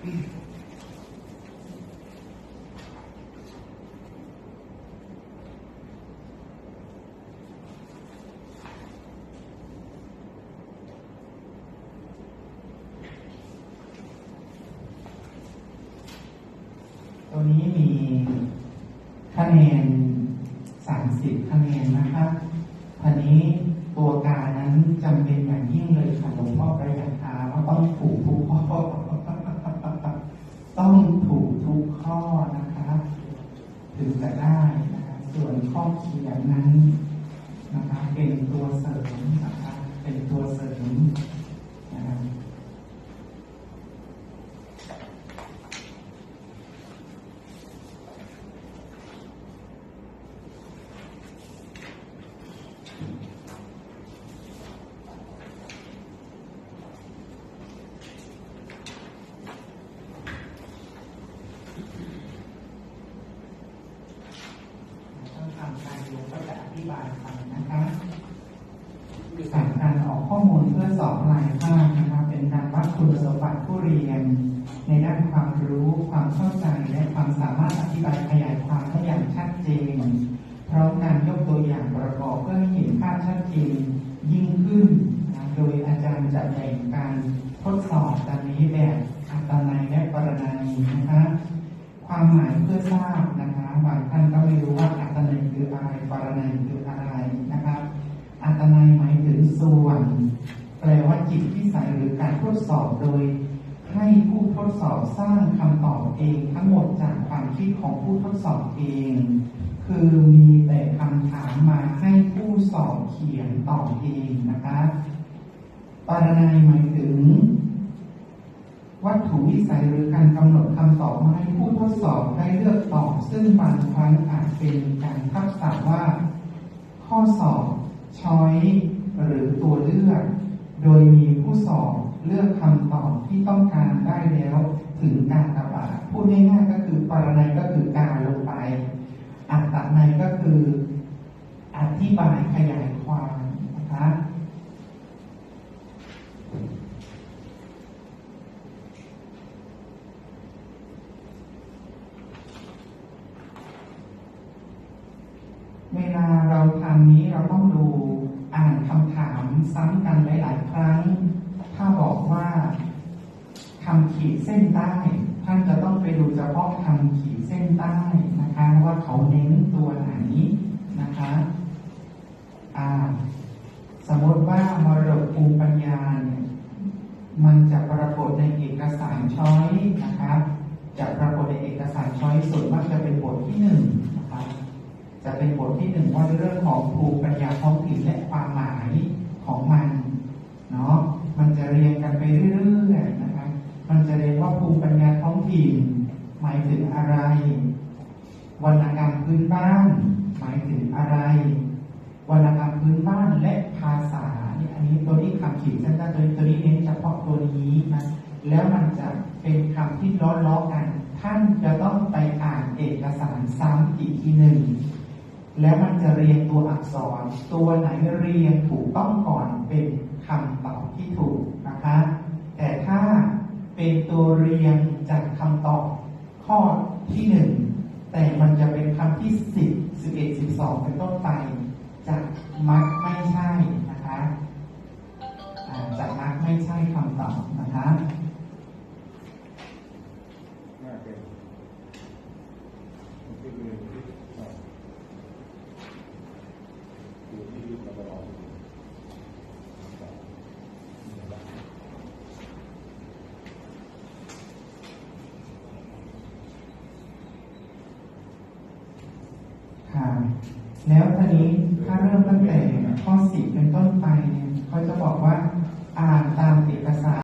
ตัวนี้มีคะแนน 30 คะแนนนะครับทีนี้ตัวการนั้นจำเป็นอย่างยิ่งเลยค่ะหลวงพ่อประหยัดอาว่าต้องถูกทุกข้อ จะได้นะคะส่วนข้อเขียนนั้นนะคะเป็นตัวเสริมนะคะเป็นตัวเสริมนะคะ ต้องทำการดูก็จะอ ธิบายไปนะคะคือการการออกข้อมูลเพื่อสอบรายภาคนะคะเป็นการวัดคุณสมบัติผู้เรียน ในด้านความรู้ความเข้าใจและความสามารถอธิบายขยายความได้อย่างชัดเจนพร้อมการยกตัวอย่างประกอบเพื่อให้เห็นภาพชัดเจนยิ่งขึ้นนะโดยอาจารย์จะแบ่งการทดสอบตามนี้แบบอัตนัยและปรนัยนะคะความหมายเพื่อทราบนะคะบางท่านก็ไม่รู้ว่า นัยคืออะไรปรนัยคืออะไรนะครับอัตนัยหมายถึงส่วน แปลว่าจิตที่ใส่หรือการทดสอบโดย ให้ผู้ทดสอบสร้างคำตอบเองทั้งหมดจากความคิดของผู้ทดสอบเอง คือมีแต่คำถามมาให้ผู้สอบเขียนตอบเองนะคะปรนัยหมายถึงวัตถุวิสัยหรือการกำหนดคำตอบมาให้ผู้ทดสอบได้เลือกตอบ ซึ่งบางครั้งอาจเป็นการทับศัพท์ว่า ข้อสอบช้อยหรือตัวเลือก โดยมีผู้สอบเลือกคำตอบที่ต้องการได้แล้วถึงการกระบาดพูดง่ายๆก็คือปรนัยก็คือการลงไป อัตตนัยก็คืออธิบายขยายความนะคะ เวลาเราทำนี้เราต้องดูอ่านคำถาม ซ้ำกันหลาย ๆ ครั้ง ถ้าบอกว่าคำขีดเส้นใต้ ท่านจะต้องไปดูเฉพาะคำขีดเส้นใต้นะคะ ว่าเขาเน้นตัวไหนนะคะอ่าสมมติว่ามรดกภูมิปัญญาเนี่ยมันจะปรากฏในเอกสารช้อยนะคะจะปรากฏในเอกสารช้อยส่วนมากจะเป็นบทที่หนึ่งนะคะจะเป็นบทที่หนึ่งว่าเรื่องของภูมิปัญญาท้องถิ่นและความหมาย ของมันเนาะมันจะเรียงกันไปเรื่อยๆนะคะมันจะเรียนว่าภูมิปัญญาท้องถิ่นหมายถึงอะไร วรรณกรรมพื้นบ้าน หมายถึงอะไร วรรณกรรมพื้นบ้านและภาษาเนี่ยอันนี้ตัวนี้คำขีดเส้นใต้ตัวนี้ตัวนี้เน้นเฉพาะตัวนี้นะแล้วมันจะเป็นคำที่ล้อๆกัน ท่านจะต้องไปอ่านเอกสารซ้ำอีกทีหนึ่ง แล้วมันจะเรียงตัวอักษร ตัวไหนเรียงถูกต้องก่อนเป็นคำตอบที่ถูกนะคะ แต่ถ้าเป็นตัวเรียงจากคำตอบข้อที่หนึ่งแต่มันจะเป็นคำที่สิบสิบเอ็ดสิบสองเป็นต้นไปจะมักไม่ใช่นะคะอ่าจะมักไม่ใช่คำตอบนะคะ น่าเป็นมันคือเรื่องที่อ่าอยู่ที่ตลอดครับ ค่ะ แล้วทีนี้ถ้าเริ่มตั้งแต่ข้อสิบเป็นต้นไปเนี่ยเขาจะบอกว่าอ่านตามเอกสาร